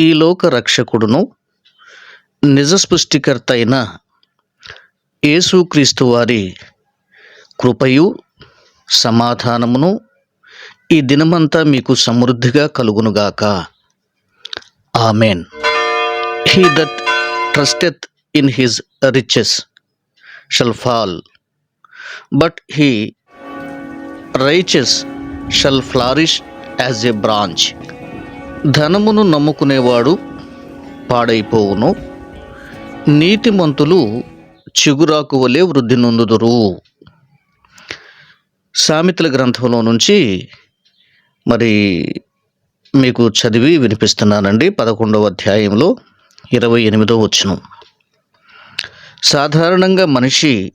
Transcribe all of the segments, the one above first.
ఈ లోక రక్షకుడును నిజ అయిన యేసుక్రీస్తు వారి కృపయు సమాధానమును ఈ దినమంతా మీకు సమృద్ధిగా కలుగునుగాక. Amen. He that trusteth in his riches shall fall but he righteous shall flourish as a branch ధనమును నమ్ముకునేవాడు పాడైపోవును. నీతిమంతులు చిగురాకు వలె వృద్ధి నొందుదురు. సామెతల గ్రంథంలో నుంచి మరి మీకు చదివి వినిపిస్తున్నానండి. పదకొండవ అధ్యాయంలో ఇరవై ఎనిమిదో వచ్చును సాధారణంగా మనిషి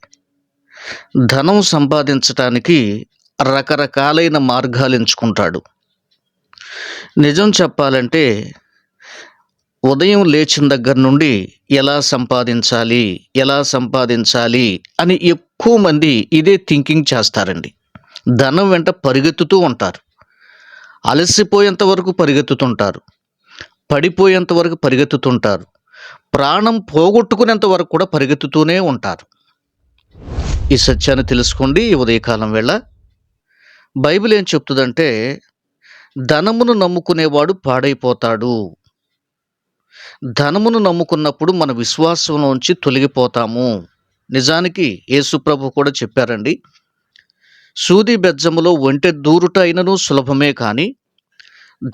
ధనం సంపాదించటానికి రకరకాలైన మార్గాలు ఎంచుకుంటాడు. నిజం చెప్పాలంటే ఉదయం లేచిన దగ్గర నుండి ఎలా సంపాదించాలి ఎలా సంపాదించాలి అని ఎక్కువ మంది ఇదే థింకింగ్ చేస్తారండి. ధనం వెంట పరిగెత్తుతూ ఉంటారు. అలసిపోయేంత వరకు పరిగెత్తుతుంటారు. పడిపోయేంత వరకు పరిగెత్తుతుంటారు. ప్రాణం పోగొట్టుకునేంత వరకు కూడా పరిగెత్తుతూనే ఉంటారు. ఈ సత్యాన్ని తెలుసుకోండి. ఈ ఉదయకాలం వేళ బైబిల్ ఏం చెప్తుందంటే ధనమును నమ్ముకునేవాడు పాడైపోతాడు. ధనమును నమ్ముకున్నప్పుడు మన విశ్వాసంలోంచి తొలగిపోతాము. నిజానికి యేసుప్రభు కూడా చెప్పారండి సూది బెజ్జములో ఒంటె దూరుట అయినను సులభమే కానీ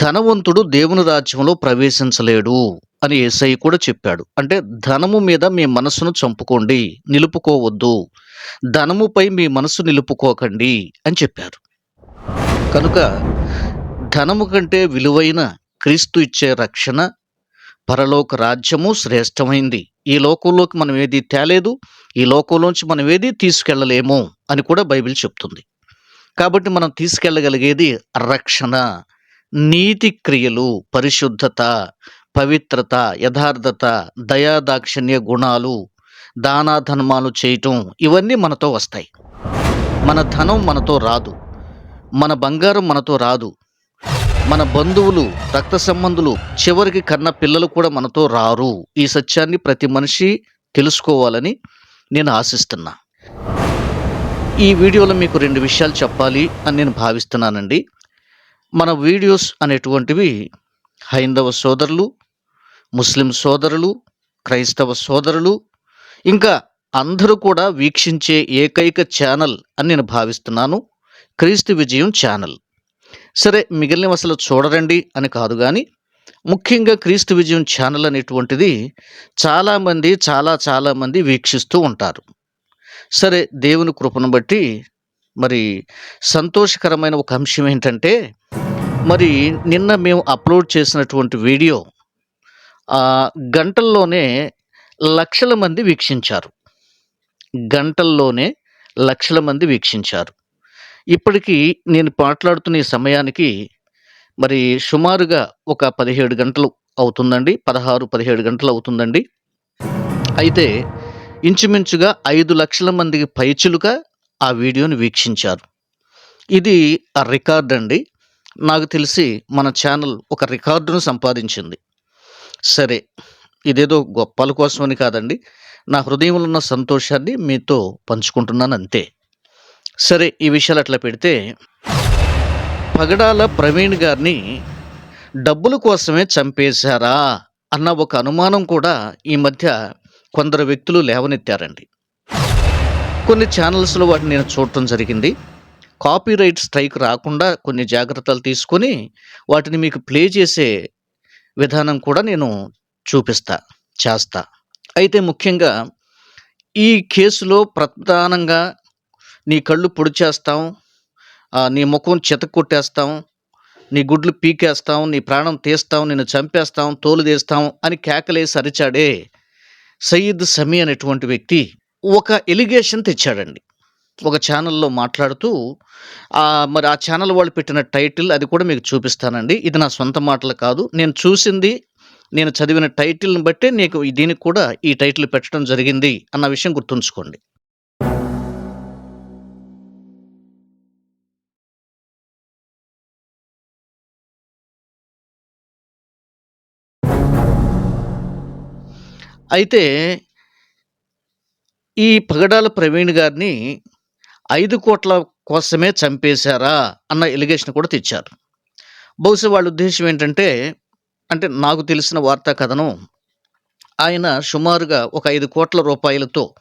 ధనవంతుడు దేవుని రాజ్యంలో ప్రవేశించలేడు అని ఏసై కూడా చెప్పాడు. అంటే ధనము మీద మీ మనసును చంపుకోండి నిలుపుకోవద్దు ధనముపై మీ మనసు నిలుపుకోకండి అని చెప్పారు. కనుక ధనము కంటే విలువైన క్రీస్తు ఇచ్చే రక్షణ పరలోక రాజ్యము శ్రేష్టమైంది. ఈ లోకంలోకి మనం ఏది తేలేదు ఈ లోకంలోంచి మనం ఏది తీసుకెళ్ళలేము అని కూడా బైబిల్ చెప్తుంది. కాబట్టి మనం తీసుకెళ్ళగలిగేది రక్షణ నీతి క్రియలు పరిశుద్ధత పవిత్రత యథార్థత దయాదాక్షిణ్య గుణాలు దానాధర్మాలు చేయటం ఇవన్నీ మనతో వస్తాయి. మన ధనం మనతో రాదు. మన బంగారం మనతో రాదు. మన బంధువులు రక్త సంబంధులు చివరికి కన్న పిల్లలు కూడా మనతో రారు. ఈ సత్యాన్ని ప్రతి మనిషి తెలుసుకోవాలని నేను ఆశిస్తున్నా. ఈ వీడియోలో మీకు రెండు విషయాలు చెప్పాలి అని నేను భావిస్తున్నానండి. మన వీడియోస్ అనేటువంటివి హైందవ సోదరులు ముస్లిం సోదరులు క్రైస్తవ సోదరులు ఇంకా అందరూ కూడా వీక్షించే ఏకైక ఛానల్ అని నేను భావిస్తున్నాను. క్రీస్తు విజయం ఛానల్. సరే మిగిలిన అసలు చూడరండి అని కాదు కానీ ముఖ్యంగా క్రీస్తు విజయం ఛానల్ అనేటువంటిది చాలామంది చాలా చాలామంది వీక్షిస్తూ ఉంటారు. సరే దేవుని కృపను బట్టి మరి సంతోషకరమైన ఒక అంశం ఏంటంటే మరి నిన్న మేము అప్లోడ్ చేసినటువంటి వీడియో గంటల్లోనే లక్షల మంది వీక్షించారు. గంటల్లోనే లక్షల మంది వీక్షించారు. ఇప్పటికీ నేను మాట్లాడుతున్న ఈ సమయానికి మరి సుమారుగా ఒక పదిహేడు గంటలు అవుతుందండి. పదహారు పదిహేడు గంటలు అవుతుందండి. అయితే ఇంచుమించుగా ఐదు లక్షల మందికి పైచులుగా ఆ వీడియోని వీక్షించారు. ఇది ఆ రికార్డ్ అండి. నాకు తెలిసి మన ఛానల్ ఒక రికార్డును సంపాదించింది. సరే ఇదేదో గొప్పల కోసమని కాదండి. నా హృదయంలో ఉన్న సంతోషాన్ని మీతో పంచుకుంటున్నాను అంతే. సరే ఈ విషయాలు అట్లా పెడితే పగడాల ప్రవీణ్ గారిని డబ్బుల కోసమే చంపేశారా అన్న ఒక అనుమానం కూడా ఈ మధ్య కొందరు వ్యక్తులు లేవనెత్తారండి. కొన్ని ఛానల్స్లో వాటిని నేను చూడటం జరిగింది. కాపీరైట్ స్ట్రైక్ రాకుండా కొన్ని జాగ్రత్తలు తీసుకొని వాటిని మీకు ప్లే చేసే విధానం కూడా నేను చూపిస్తా చేస్తా. అయితే ముఖ్యంగా ఈ కేసులో ప్రధానంగా నీ కళ్ళు పొడిచేస్తాం నీ ముఖం చెతక్ కొట్టేస్తాం నీ గుడ్లు పీకేస్తాం నీ ప్రాణం తీస్తాం నిన్ను చంపేస్తాం తోలు తీస్తాం అని కేకలేసి అరిచాడే సయీద్ సమీ అనేటువంటి వ్యక్తి ఒక ఎలిగేషన్ తెచ్చాడండి. ఒక ఛానల్లో మాట్లాడుతూ మరి ఆ ఛానల్ వాళ్ళు పెట్టిన టైటిల్ అది కూడా మీకు చూపిస్తానండి. ఇది నా సొంత మాటలు కాదు. నేను చూసింది నేను చదివిన టైటిల్ని బట్టే నీకు దీనికి కూడా ఈ టైటిల్ పెట్టడం జరిగింది అన్న విషయం గుర్తుంచుకోండి. అయితే ఈ పగడాల ప్రవీణ్ గారిని ఐదు కోట్ల కోసమే చంపేశారా అన్న ఎలిగేషన్ కూడా తెచ్చారు. బహుశా వాళ్ళ ఉద్దేశం ఏంటంటే అంటే నాకు తెలిసిన వార్తా కథనం ఆయన సుమారుగా ఒక ఐదు కోట్ల రూపాయలతో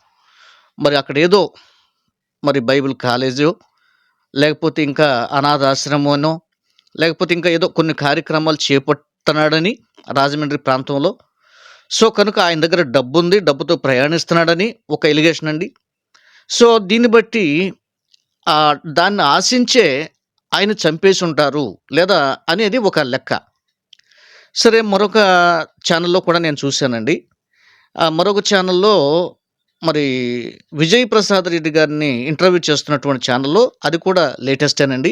మరి అక్కడ ఏదో మరి బైబిల్ కాలేజో లేకపోతే ఇంకా అనాథాశ్రమమనో లేకపోతే ఇంకా ఏదో కొన్ని కార్యక్రమాలు చేపడుతున్నాడని రాజమండ్రి ప్రాంతంలో సో కనుక ఆయన దగ్గర డబ్బు ఉంది డబ్బుతో ప్రయాణిస్తున్నాడని ఒక ఎలిగేషన్ అండి. సో దీన్ని బట్టి దాన్ని ఆశించే ఆయన చంపేసి ఉంటారు లేదా అనేది ఒక లెక్క. సరే మరొక ఛానల్లో కూడా నేను చూశానండి. ఆ మరొక ఛానల్లో మరి విజయ్ ప్రసాద్ రెడ్డి గారిని ఇంటర్వ్యూ చేస్తున్నటువంటి ఛానల్లో అది కూడా లేటెస్టేనండి.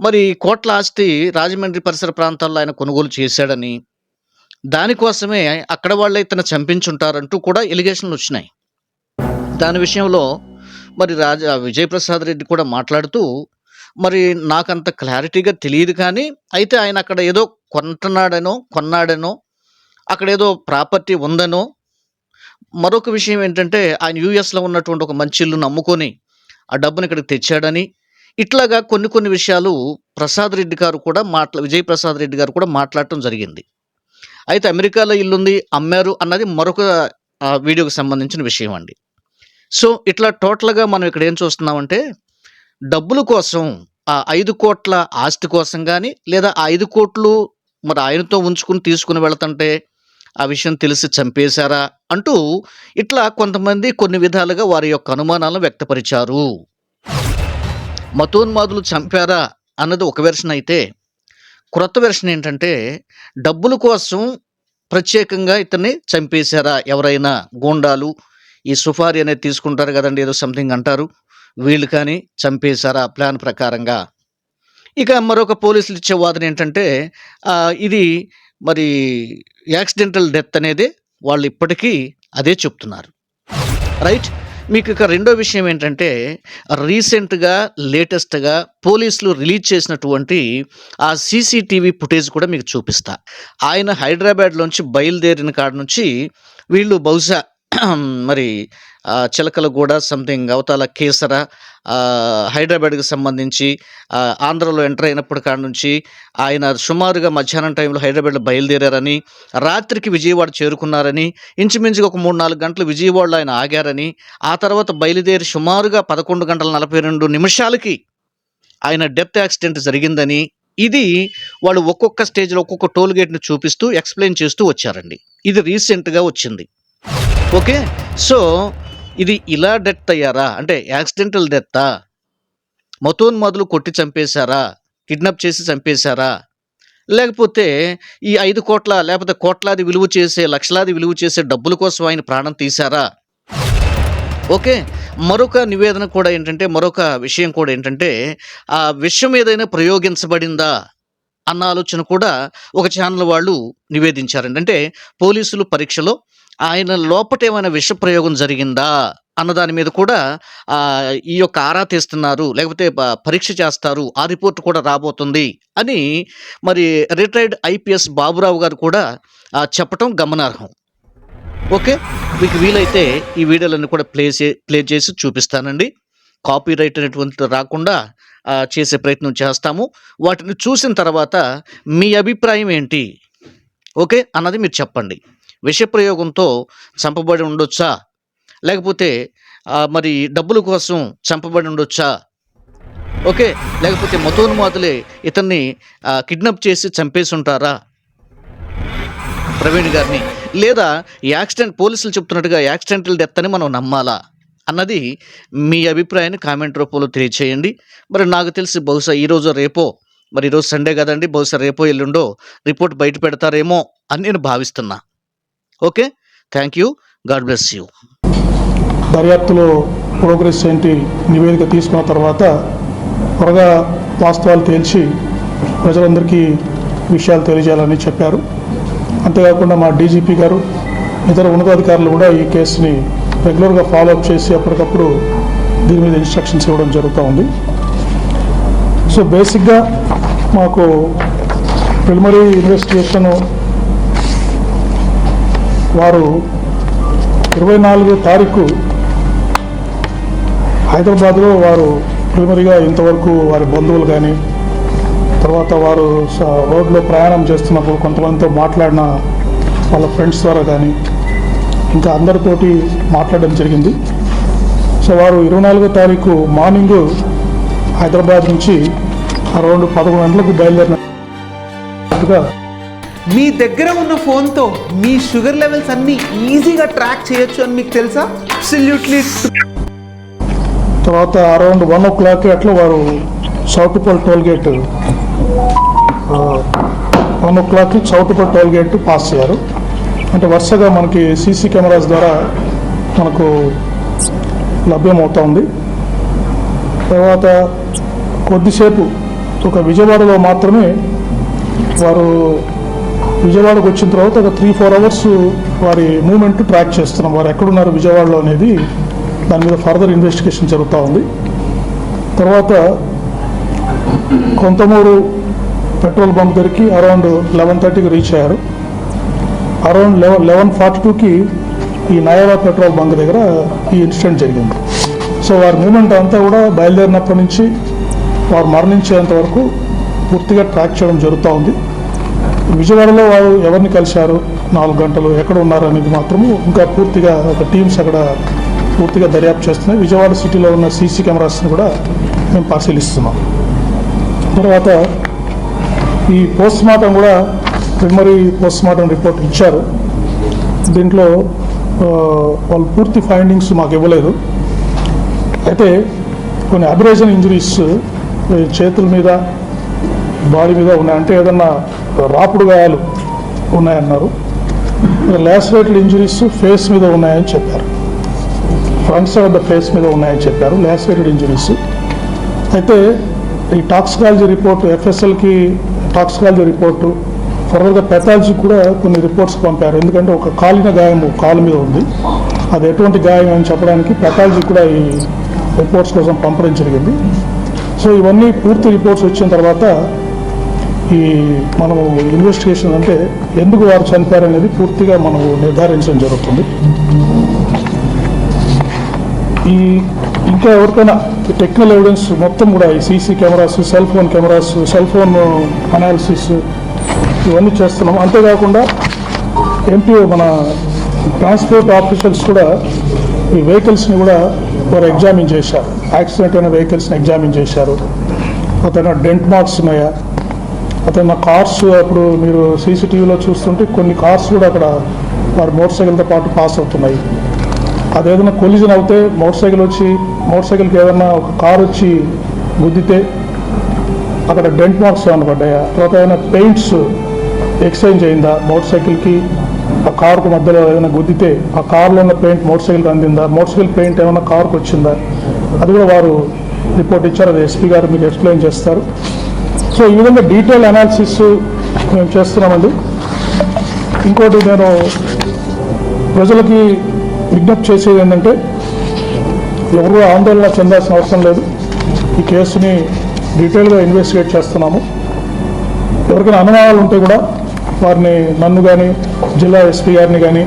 మరి కోట్ల ఆస్తి రాజమండ్రి పరిసర ప్రాంతాల్లో ఆయన కొనుగోలు చేశాడని దానికోసమే అక్కడ వాళ్ళే ఇతను చంపించుంటారంటూ కూడా ఎలిగేషన్లు వచ్చినాయి. దాని విషయంలో మరి రాజా విజయప్రసాద్ రెడ్డి కూడా మాట్లాడుతూ మరి నాకంత క్లారిటీగా తెలియదు కానీ అయితే ఆయన అక్కడ ఏదో కొంటున్నాడనో కొన్నాడనో అక్కడ ఏదో ప్రాపర్టీ ఉందనో మరొక విషయం ఏంటంటే ఆయన యూఎస్లో ఉన్నటువంటి ఒక మంచి ఇల్లు నమ్ముకొని ఆ డబ్బుని ఇక్కడికి తెచ్చాడని ఇట్లాగా కొన్ని కొన్ని విషయాలు ప్రసాద్ రెడ్డి గారు కూడా మాట్లా విజయ్ ప్రసాద్ రెడ్డి గారు కూడా మాట్లాడటం జరిగింది. అయితే అమెరికాలో ఇల్లుంది అమ్మారు అన్నది మరొక వీడియోకి సంబంధించిన విషయం అండి. సో ఇట్లా టోటల్గా మనం ఇక్కడ ఏం చూస్తున్నామంటే డబ్బుల కోసం ఆ ఐదు కోట్ల ఆస్తి కోసం కానీ లేదా ఆ ఐదు కోట్లు మరి ఆయనతో ఉంచుకుని తీసుకుని వెళతంటే ఆ విషయం తెలిసి చంపేశారా అంటూ ఇట్లా కొంతమంది కొన్ని విధాలుగా వారి యొక్క అనుమానాలను వ్యక్తపరిచారు. మతోన్మాదులు చంపారా అన్నది ఒక వెర్షన్ అయితే క్రొత్త వెర్షన్ ఏంటంటే డబ్బుల కోసం ప్రత్యేకంగా ఇతన్ని చంపేశారా ఎవరైనా? గూండాలు ఈ సుఫారీ అనేది తీసుకుంటారు కదండి ఏదో సంథింగ్ అంటారు. వీళ్ళు కానీ చంపేశారా ప్లాన్ ప్రకారంగా? ఇక మరొక పోలీసులు ఇచ్చే వాదన ఏంటంటే ఇది మరి యాక్సిడెంటల్ డెత్ అనేది వాళ్ళు ఇప్పటికీ అదే చెప్తున్నారు. రైట్ మీకు ఇక రెండో విషయం ఏంటంటే రీసెంట్గా లేటెస్ట్గా పోలీసులు రిలీజ్ చేసినటువంటి ఆ సీసీటీవీ ఫుటేజ్ కూడా మీకు చూపిస్తా. ఆయన హైదరాబాద్లోంచి బయలుదేరిన కాడ నుంచి వీళ్ళు బహుశా మరి చిలకలు కూడా సంథింగ్ అవతాల కేసర హైదరాబాద్కి సంబంధించి ఆంధ్రలో ఎంటర్ అయినప్పటి కాడ నుంచి ఆయన సుమారుగా మధ్యాహ్నం టైంలో హైదరాబాద్లో బయలుదేరారని రాత్రికి విజయవాడ చేరుకున్నారని ఇంచుమించుగా ఒక మూడు నాలుగు గంటలు విజయవాడలో ఆయన ఆగారని ఆ తర్వాత బయలుదేరి సుమారుగా పదకొండు గంటల నలభై రెండు నిమిషాలకి ఆయన డెత్ యాక్సిడెంట్ జరిగిందని ఇది వాళ్ళు ఒక్కొక్క స్టేజ్లో ఒక్కొక్క టోల్గేట్ని చూపిస్తూ ఎక్స్ప్లెయిన్ చేస్తూ వచ్చారండి. ఇది రీసెంట్గా వచ్చింది. ఓకే? సో ఇది ఇలా డెత్ అయ్యారా? అంటే యాక్సిడెంటల్ డెత్తా? మతోన్మాదులు కొట్టి చంపేశారా? కిడ్నాప్ చేసి చంపేశారా? లేకపోతే ఈ ఐదు కోట్ల లేకపోతే కోట్లాది విలువ చేసే లక్షలాది విలువ చేసే డబ్బుల కోసం ఆయన ప్రాణం తీశారా? ఓకే? మరొక నివేదన కూడా ఏంటంటే మరొక విషయం కూడా ఏంటంటే ఆ విషయం ఏదైనా ప్రయోగించబడిందా? అన్న ఆలోచన కూడా ఒక ఛానల్ వాళ్ళు నివేదించారండి. అంటే పోలీసులు పరీక్షలో ఆయన లోపట ఏమైనా విష ప్రయోగం జరిగిందా అన్న దాని మీద కూడా ఈ యొక్క ఆరా తీస్తున్నారు లేకపోతే పరీక్ష చేస్తారు ఆ రిపోర్ట్ కూడా రాబోతుంది అని మరి రిటైర్డ్ ఐపీఎస్ బాబురావు గారు కూడా చెప్పటం గమనార్హం. ఓకే? మీకు వీలైతే ఈ వీడియోలన్నీ కూడా ప్లే చే ప్లే చేసి చూపిస్తానండి. కాపీ రైట్ అనేటువంటి రాకుండా చేసే ప్రయత్నం చేస్తాము. వాటిని చూసిన తర్వాత మీ అభిప్రాయం ఏంటి? ఓకే? అన్నది మీరు చెప్పండి. విషప్రయోగంతో చంపబడి ఉండొచ్చా? లేకపోతే మరి డబ్బుల కోసం చంపబడి ఉండొచ్చా? ఓకే లేకపోతే మతోన్మాదులే ఇతన్ని కిడ్నాప్ చేసి చంపేసి ఉంటారా? ప్రవీణ్ గారిని. లేదా యాక్సిడెంట్ పోలీసులు చెప్తున్నట్టుగా యాక్సిడెంటల్ డెత్ అని మనం నమ్మాలా? అన్నది మీ అభిప్రాయాన్ని కామెంట్ రూపంలో తెలియచేయండి. మరి నాకు తెలిసి బహుశా ఈరోజు రేపో మరి ఈరోజు సండే కదండి బహుశా రేపో ఎల్లుండో రిపోర్ట్ బయట పెడతారేమో అని నేను భావిస్తున్నా. Okay thank you God bless you దర్యాప్తులో ప్రోగ్రెస్ ఏంటి నివేదిక తీసుకున్న తర్వాత త్వరగా వాస్తవాలు తేల్చి ప్రజలందరికీ విషయాలు తెలియజేయాలని చెప్పారు. అంతేకాకుండా మా డీజీపీ గారు ఇతర ఉన్నతాధికారులు కూడా ఈ కేసుని రెగ్యులర్గా ఫాలో అప్ చేసి అప్పటికప్పుడు దీని మీద ఇన్స్ట్రక్షన్స్ ఇవ్వడం జరుగుతూ ఉంది. సో బేసిక్గా మాకు ప్రిలిమరీ ఇన్వెస్టిగేషన్ వారు ఇరవై నాలుగో తారీఖు హైదరాబాద్లో వారు ప్రిమరీగా ఇంతవరకు వారి బంధువులు కానీ తర్వాత వారు స- రోడ్లో ప్రయాణం చేస్తున్నప్పుడు కొంతమందితో మాట్లాడిన వాళ్ళ ఫ్రెండ్స్ ద్వారా కానీ ఇంకా అందరితోటి మాట్లాడడం జరిగింది. సో వారు ఇరవై నాలుగో తారీఖు మార్నింగ్ హైదరాబాద్ నుంచి అరౌండ్ పదకొండు గంటలకు బయలుదేరినట్టుగా మీ దగ్గర ఉన్న ఫోన్తో మీ షుగర్ లెవెల్స్ అన్నీ ఈజీగా ట్రాక్ చేయొచ్చు అని మీకు తెలుసా? అబ్సల్యూట్లీ తర్వాత అరౌండ్ వన్ ఓ క్లాక్ అట్లా వారు Choutuppal toll gate one o'clock Choutuppal toll gate pass చేయారు. అంటే వరుసగా మనకి సీసీ కెమెరాస్ ద్వారా మనకు లభ్యమవుతా ఉంది. తర్వాత కొద్దిసేపు ఒక విజయవాడలో మాత్రమే వారు విజయవాడకు వచ్చిన తర్వాత ఒక త్రీ ఫోర్ అవర్స్ వారి మూమెంట్ ట్రాక్ చేస్తున్నాం. వారు ఎక్కడున్నారు విజయవాడలో అనేది దాని మీద ఫర్దర్ ఇన్వెస్టిగేషన్ జరుగుతూ ఉంది. తర్వాత కొంతమూరు పెట్రోల్ బంక్ దగ్గరికి అరౌండ్ లెవెన్ థర్టీకి రీచ్ అయ్యారు. అరౌండ్ లెవెన్ లెవెన్ ఫార్టీ టూకి ఈ నయావా పెట్రోల్ బంక్ దగ్గర ఈ ఇన్సిడెంట్ జరిగింది. సో వారి మూమెంట్ అంతా కూడా బయలుదేరినప్పటి నుంచి వారు మరణించేంత వరకు పూర్తిగా ట్రాక్ చేయడం జరుగుతూ ఉంది. విజయవాడలో వారు ఎవరిని కలిశారు? నాలుగు గంటలు ఎక్కడ ఉన్నారు అనేది మాత్రము ఇంకా పూర్తిగా ఒక టీమ్స్ అక్కడ పూర్తిగా దర్యాప్తు చేస్తున్నాయి. విజయవాడ సిటీలో ఉన్న సీసీ కెమెరాస్ని కూడా మేము పరిశీలిస్తున్నాం. తర్వాత ఈ పోస్ట్ మార్టం కూడా ప్రిమరీ పోస్ట్ మార్టం రిపోర్ట్ ఇచ్చారు. దీంట్లో వాళ్ళు పూర్తి ఫైండింగ్స్ మాకు ఇవ్వలేదు. అయితే కొన్ని అబ్రేజన్ ఇంజరీస్ చేతుల మీద బాడీ మీద ఉన్నాయి? అంటే ఏదన్నా రాపుడు గాయాలు ఉన్నాయన్నారు. లాసరేటెడ్ ఇంజరీస్ ఫేస్ మీద ఉన్నాయని చెప్పారు. Front side of the face మీద ఉన్నాయని చెప్పారు లాసరేటెడ్ ఇంజరీస్. అయితే ఈ టాక్సికాలజీ రిపోర్ట్ ఎఫ్ఎస్ఎల్కి టాక్సికాలజీ రిపోర్టు ఫర్దర్గా పెథాలజీ కూడా కొన్ని రిపోర్ట్స్ పంపారు. ఎందుకంటే ఒక కాలిన గాయం కాలు మీద ఉంది. అది ఎటువంటి గాయం అని చెప్పడానికి పెథాలజీ కూడా ఈ రిపోర్ట్స్ కోసం పంపడం జరిగింది. సో ఇవన్నీ పూర్తి రిపోర్ట్స్ వచ్చిన తర్వాత ఈ మనము ఇన్వెస్టిగేషన్ అంటే ఎందుకు వారు చనిపోయారు అనేది పూర్తిగా మనము నిర్ధారించడం జరుగుతుంది. ఈ ఇంకా ఎవరికైనా టెక్నికల్ ఎవిడెన్స్ మొత్తం కూడా ఈ CC cameras cell phone cameras cell phone analysis ఇవన్నీ చేస్తున్నాం. అంతేకాకుండా ఎంపీ మన ట్రాన్స్పోర్ట్ ఆఫీసర్స్ కూడా ఈ వెహికల్స్ని కూడా వారు ఎగ్జామిన్ చేశారు. యాక్సిడెంట్ అయిన వెహికల్స్ని ఎగ్జామిన్ చేశారు. అతను డెంట్ మార్క్స్ ఉన్నాయా? అతను కార్స్ అప్పుడు మీరు సీసీటీవీలో చూస్తుంటే కొన్ని కార్స్ కూడా అక్కడ వారి మోటార్ సైకిల్తో పాటు పాస్ అవుతున్నాయి. అదేదైనా కొలిజన్ అవుతే మోటార్ సైకిల్ వచ్చి మోటార్ సైకిల్కి ఏదైనా ఒక కార్ వచ్చి గుద్దితే అక్కడ డెంట్ మార్క్స్ ఏమైనా పడ్డాయా? తర్వాత ఏమైనా పెయింట్స్ ఎక్స్చేంజ్ అయిందా? మోటార్ సైకిల్కి ఆ కారుకు మధ్యలో ఏదైనా గుద్దితే ఆ కార్లో ఉన్న పెయింట్ మోటార్ సైకిల్కి అందిందా? మోటార్ సైకిల్ పెయింట్ ఏమైనా కారుకు వచ్చిందా? అది కూడా వారు రిపోర్ట్ ఇచ్చారు. అది ఎస్పీ గారు మీకు ఎక్స్ప్లెయిన్ చేస్తారు. సో ఈ విధంగా డీటెయిల్ అనాలిసిస్ మేము చేస్తున్నామండి. ఇంకోటి నేను ప్రజలకి విజ్ఞప్తి చేసేది ఏంటంటే ఎవరు ఆందోళన చెందాల్సిన అవసరం లేదు. ఈ కేసుని డీటెయిల్గా ఇన్వెస్టిగేట్ చేస్తున్నాము. ఎవరికైనా అనుమానాలు ఉంటే కూడా వారిని నన్ను కానీ జిల్లా ఎస్పీ గారిని కానీ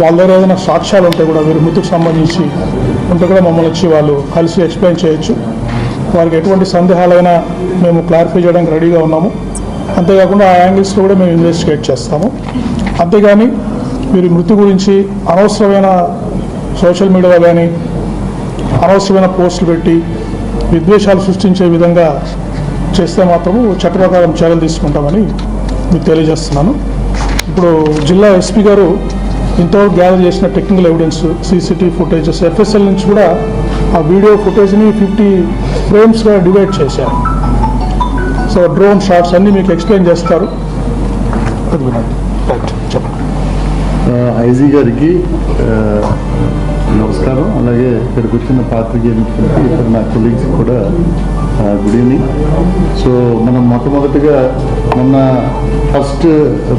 వాళ్ళ దగ్గర ఏదైనా సాక్ష్యాలు ఉంటే కూడా వీరి మృతికి సంబంధించి ఉంటే కూడా మమ్మల్ని వచ్చి వాళ్ళు కలిసి ఎక్స్ప్లెయిన్ చేయొచ్చు. వారికి ఎటువంటి సందేహాలైనా మేము క్లారిఫై చేయడానికి రెడీగా ఉన్నాము. అంతేకాకుండా ఆ యాంగిల్స్లో కూడా మేము ఇన్వెస్టిగేట్ చేస్తాము. అంతేగాని వీరి మృతి గురించి అనవసరమైన సోషల్ మీడియాలో కానీ అనవసరమైన పోస్టులు పెట్టి విద్వేషాలు సృష్టించే విధంగా చేస్తే మాత్రము చట్ట ప్రకారం చర్యలు తీసుకుంటామని మీకు తెలియజేస్తున్నాను. ఇప్పుడు జిల్లా ఎస్పీ గారు ఇంతవరకు గ్యాదర్ చేసిన technical evidence CCTV footages FSL నుంచి కూడా ఆ వీడియో ఫుటేజ్ని ఫిఫ్టీ ఫ్రేమ్స్గా డివైడ్ చేశారు. సో డ్రోన్ షాట్స్ అన్నీ మీకు ఎక్స్ప్లెయిన్ చేస్తారు. అది వినండి ఐజీ గారికి నమస్కారం. అలాగే ఇక్కడికి వచ్చిన పాత్రికేయ మిత్రులకి ఇతర నా కొలీగ్స్ కూడా గుడ్ ఈవినింగ్ సో మనం మొట్టమొదటిగా మొన్న ఫస్ట్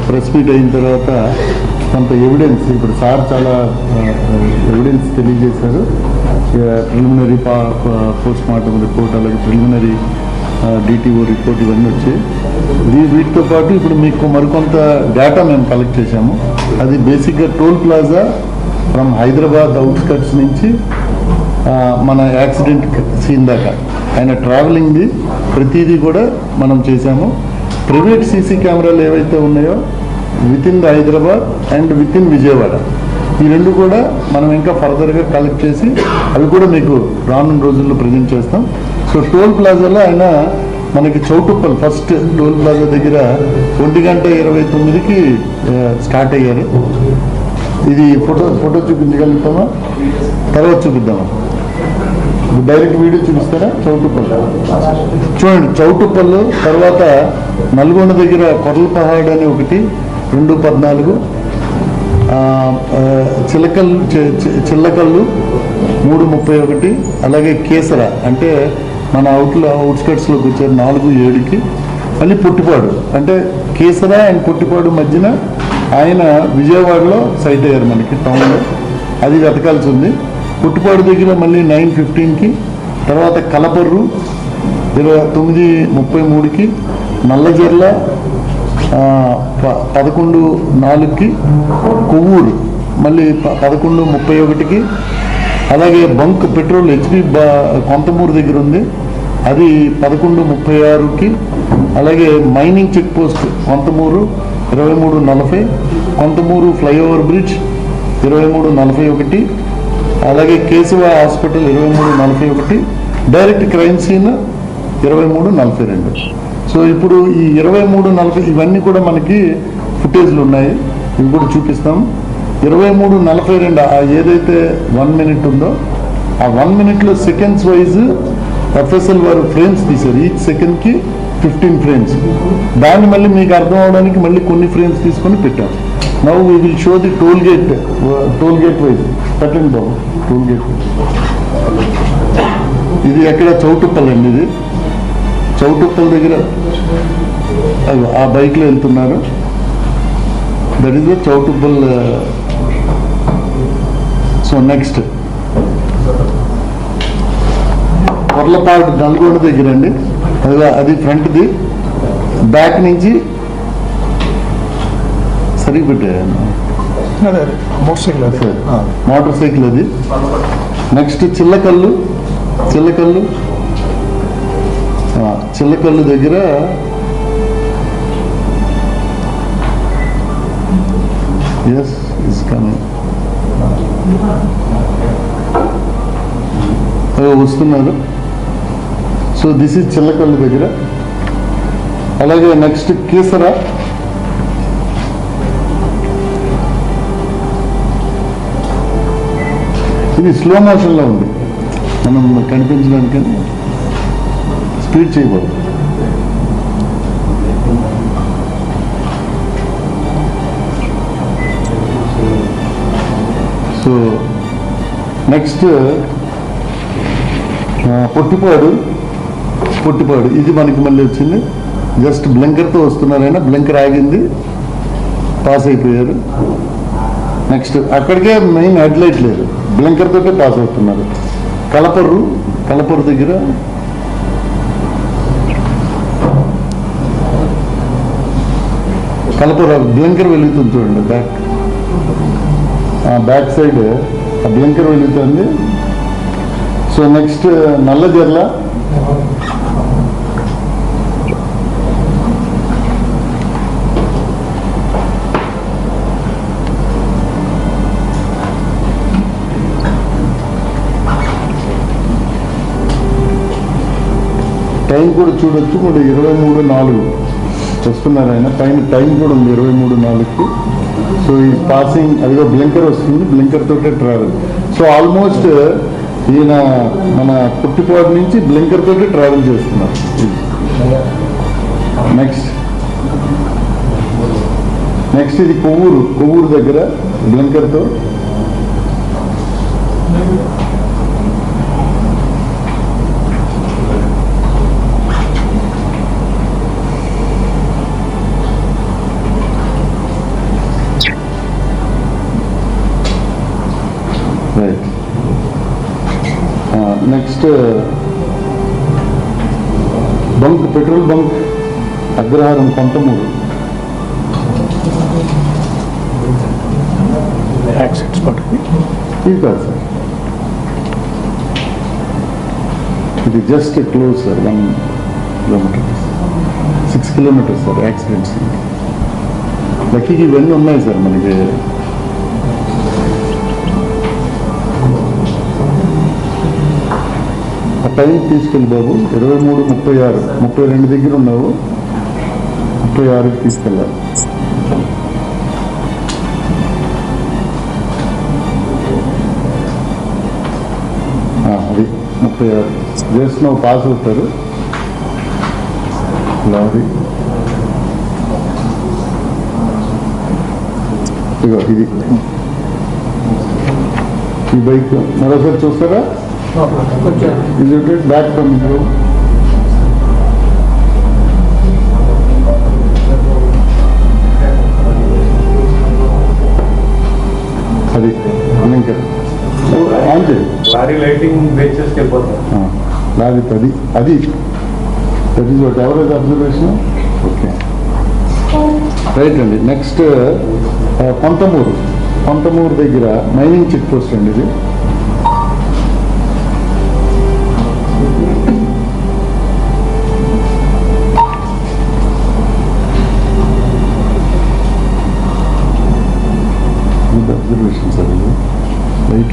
ప్రెస్ మీట్ అయిన తర్వాత కొంత ఎవిడెన్స్ ఇప్పుడు సార్ చాలా ఎవిడెన్స్ తెలియజేశారు. ప్రిలిమినరీ పోస్ట్ మార్టం రిపోర్ట్ అలాగే ప్రిలిమినరీ డిటిఓ రిపోర్ట్ ఇవన్నీ వచ్చాయి. వీటితో పాటు ఇప్పుడు మీకు మరికొంత డేటా మేము కలెక్ట్ చేశాము. అది బేసిక్గా toll plaza from Hyderabad outskirts నుంచి మన యాక్సిడెంట్ సీన్ దాకా. ఆయన ట్రావెలింగ్ది ప్రతిదీ కూడా మనం చేశాము. ప్రైవేట్ సీసీ కెమెరాలు ఏవైతే ఉన్నాయో within the Hyderabad and within Vijayawada. ఈ రెండు కూడా మనం ఇంకా ఫర్దర్గా కలెక్ట్ చేసి అవి కూడా మీకు రానున్న రోజుల్లో ప్రజెంట్ చేస్తాం. సో టోల్ ప్లాజాలో ఆయన మనకి చౌటుప్పల్ ఫస్ట్ టోల్ ప్లాజా దగ్గర ఒంటి గంట ఇరవై తొమ్మిదికి స్టార్ట్ అయ్యారు. ఇది ఫోటో ఫోటో చూపించగలుగుతామా? తర్వాత చూపిద్దామా? డైరెక్ట్ వీడియో చూపిస్తారా? చౌటుప్పల్. చూడండి చౌటుప్పల్ తర్వాత నల్గొండ దగ్గర కొర్లపహాడ్ అని ఒకటి రెండు పద్నాలుగు చిలకల్ చిలకల్లు చిల్లకల్లు మూడు ముప్పై ఒకటి అలాగే కేసర అంటే మన అవుట్లో అవుట్స్కట్స్లోకి వచ్చారు నాలుగు ఏడుకి మళ్ళీ పుట్టిపాడు. అంటే కేసర అండ్ పుట్టిపాడు మధ్యన ఆయన విజయవాడలో సైట్ అయ్యారు మనకి టౌన్లో. అది వెతకాల్సి ఉంది. పుట్టిపాడు దగ్గర మళ్ళీ నైన్ ఫిఫ్టీన్కి తర్వాత కలపర్రు ఇరవై తొమ్మిది ముప్పై మూడుకి నల్లజర్ల పదకొండు నాలుగుకి కొవ్వూరు మళ్ళీ ప- పదకొండు ముప్పై ఒకటికి. అలాగే బంక్ పెట్రోల్ హెచ్పి కొంతమూరు దగ్గర ఉంది. అది పదకొండు ముప్పై ఆరుకి. అలాగే మైనింగ్ చెక్ పోస్ట్ కొంతమూరు ఇరవై మూడు నలభై. కొంతమూరు ఫ్లైఓవర్ బ్రిడ్జ్ ఇరవై మూడు నలభై ఒకటి. అలాగే కేశవ హాస్పిటల్ ఇరవై మూడు నలభై ఒకటి. డైరెక్ట్ క్రైమ్ సీన్ ఇరవై మూడు నలభై రెండు. సో ఇప్పుడు ఈ ఇరవై మూడు నలభై ఇవన్నీ కూడా మనకి ఫుటేజ్లు ఉన్నాయి. ఇవి కూడా చూపిస్తాం. ఇరవై మూడు నలభై రెండు ఆ ఏదైతే వన్ మినిట్ ఉందో ఆ వన్ మినిట్లో సెకండ్స్ వైజ్ ఎఫ్ఎస్ఎల్ వారు ఫ్రేమ్స్ తీశారు. ఈచ్ సెకండ్కి ఫిఫ్టీన్ ఫ్రేమ్స్ దాన్ని మళ్ళీ మీకు అర్థం అవడానికి మళ్ళీ కొన్ని ఫ్రేమ్స్ తీసుకొని పెట్టాం. Now we will show the toll gate toll gate wise పెట్టండి బాబు టోల్ గేట్ ఇది ఎక్కడ చౌటుప్పలండి ఇది? చౌటుప్పల్ దగ్గర. ఆ బైక్లో వెళ్తున్నారు. That is the Choutuppal so next Korlapadu Nalgonda దగ్గర అండి. అది అది ఫ్రంట్ది. బ్యాక్ నుంచి సరిగ్గా పెట్టాను మోటార్ సైకిల్ అదే. ఆ. మోటార్ సైకిల్ అది. నెక్స్ట్ చిల్లకల్లు చిల్లకల్లు. చిల్లకల్లు దగ్గర ఎస్ ఇస్ కమింగ్ వస్తున్నారు. సో దిస్ ఇస్ చిల్లకల్లు దగ్గర. అలాగే నెక్స్ట్ కీసరా. ఇది స్లో మోషన్లో ఉంది. మనం కనిపించడానికని స్పీడ్ చేయకూడదు. So next Pottipadu. పొట్టిపాడు. ఇది మనకి మళ్ళీ వచ్చింది. జస్ట్ బ్లింకర్తో వస్తున్నారైనా బ్లింకర్ ఆగింది. పాస్ అయిపోయారు. నెక్స్ట్ అక్కడికే మెయిన్ హెడ్ లైట్ లేదు. బ్లింకర్ తోటే పాస్ అవుతున్నారు. కలపర్రు కలపర్రు దగ్గర కలపర్రు భయంకర వెలుగుతుంది చూడండి బ్యాక్ బ్యాక్ సైడ్ ఆ బ్లింకర్ వెలుగుతుంది సో నెక్స్ట్ నల్లజర్ల టైం కూడా చూడొచ్చు మూడు ఇరవై మూడు నాలుగు. వస్తున్నారు ఆయన పైన టైం కూడా ఉంది ఇరవై మూడు నాలుగుకి. సో ఈ పాసింగ్ అదిగో బ్లింకర్ వస్తుంది బ్లింకర్ తోటే ట్రావెల్. సో ఆల్మోస్ట్ ఈయన మన పుట్టిపాడు నుంచి బ్లింకర్ తోటే ట్రావెల్ చేస్తున్నారు. నెక్స్ట్. నెక్స్ట్ ఇది కొవ్వూరు కొవ్వూరు దగ్గర బ్లింకర్తో. Next bunk petrol bunk Agraharam Kontamuru back side spot ఇది ఇది కాదు సార్ ఇది just close sir one kilometre six kilometres sir accidents లక్కీకి ఇవన్నీ ఉన్నాయి సార్ మనకి ఆ టైం తీసుకెళ్ళి బాబు ఇరవై మూడు ముప్పై ఆరు ముప్పై రెండు దగ్గర ఉన్నావు. ముప్పై ఆరుకి తీసుకెళ్ళాలి. అది ముప్పై ఆరు. జస్ట్ పాస్ అవుతారు. లారీ ఇగో ఇది. ఈ బైక్ మరోసారి చూస్తారా? ఇది బ్యాక్ ఫ్రమ్ అది ఇంకా ఆన్ చేయి లారీ లైటింగ్ బేచెస్కి వెళ్ళిపోతాం నాది పది అది that is what average observation okay right అండి నెక్స్ట్ కొంతమూరు కొంతమూరు దగ్గర మైనింగ్ చెక్ పోస్ట్ అండి ఇది.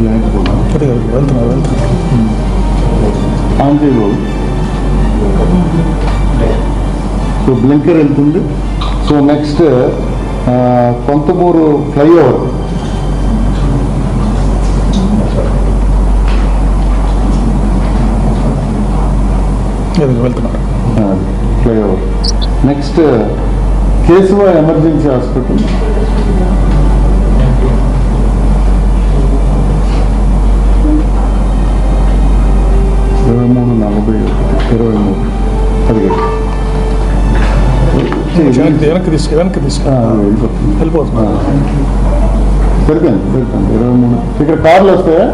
ల్యాండ్ కూడా వెళ్తున్నారు వెళ్తున్నారు రోడ్ సో బ్లింకర్ వెళ్తుంది సో నెక్స్ట్ కొంతమూరు ఫ్లైఓవర్ వెళ్తున్నారు flyover next Keshava emergency hospital ఇరవై మూడు నలభై ఇరవై మూడు అది వెనక్కి తీసుకు వెనక్కి తీసుకు. వెళ్ళిపోతుంది వెళ్ళిపోతున్నారు సరిపోయింది సరిపోయింది ఇరవై మూడు. ఇక్కడ కార్లు వస్తాయా?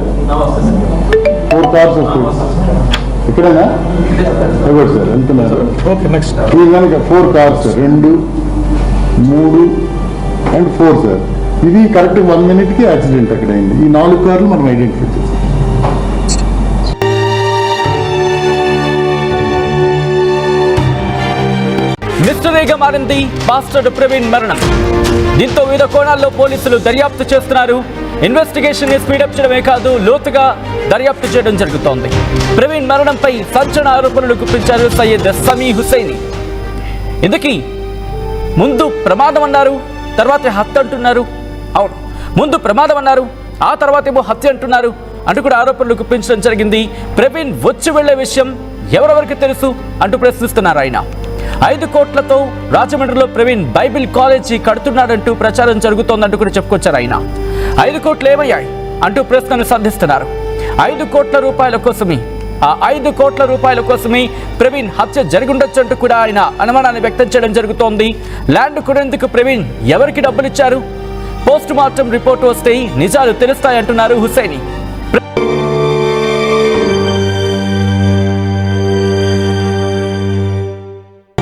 ఫోర్ కార్స్ వస్తాయి. ఇక్కడేనా? ఇవ్వండి సార్ వెళ్తున్నారు. Okay next. ఈ కనుక ఫోర్ కార్స్ రెండు మూడు అండ్ ఫోర్ సార్. ఇది కరెక్ట్ వన్ మినిట్కి యాక్సిడెంట్ అక్కడ అయింది. ఈ నాలుగు కార్లు మనం ఐడెంటిఫై చేస్తాం. మిస్టరీగా మారింది మాస్టర్ ప్రవీణ్ మరణం. దీంతో వివిధ కోణాల్లో పోలీసులు దర్యాప్తు చేస్తున్నారు. ఇన్వెస్టిగేషన్ని స్పీడప్ చేయడమే కాదు లోతుగా దర్యాప్తు చేయడం జరుగుతోంది. ప్రవీణ్ మరణంపై సంచలన ఆరోపణలు గుప్పించారు సయ్యద్ సమీ హుసైని ఇందుకీ ముందు ప్రమాదం అన్నారు తర్వాత హత్య అంటున్నారు. అవును ముందు ప్రమాదం అన్నారు ఆ తర్వాత ఏమో హత్య అంటున్నారు అంటూ కూడా ఆరోపణలు గుప్పించడం జరిగింది. ప్రవీణ్ వచ్చి వెళ్ళే విషయం ఎవరెవరికి తెలుసు అంటూ ప్రశ్నిస్తున్నారు ఆయన. ఐదు కోట్లతో రాజమండ్రిలో ప్రవీణ్ బైబిల్ కాలేజీ కడుతున్నాడంటూ ప్రచారం జరుగుతోందంటూ కూడా చెప్పుకొచ్చారు ఆయన. ఐదు కోట్లు ఏమయ్యాయి అంటూ ప్రశ్నను సంధిస్తున్నారు ఐదు కోట్ల రూపాయల కోసమే ఆ ఐదు కోట్ల రూపాయల కోసమే ప్రవీణ్ హత్య జరిగుండొచ్చు అంటూ కూడా ఆయన అనుమానాన్ని వ్యక్తం చేయడం జరుగుతోంది. ల్యాండ్ కొనేందుకు ప్రవీణ్ ఎవరికి డబ్బులిచ్చారు? పోస్ట్ మార్టం రిపోర్ట్ వస్తే నిజాలు తెలుస్తాయంటున్నారు హుసేని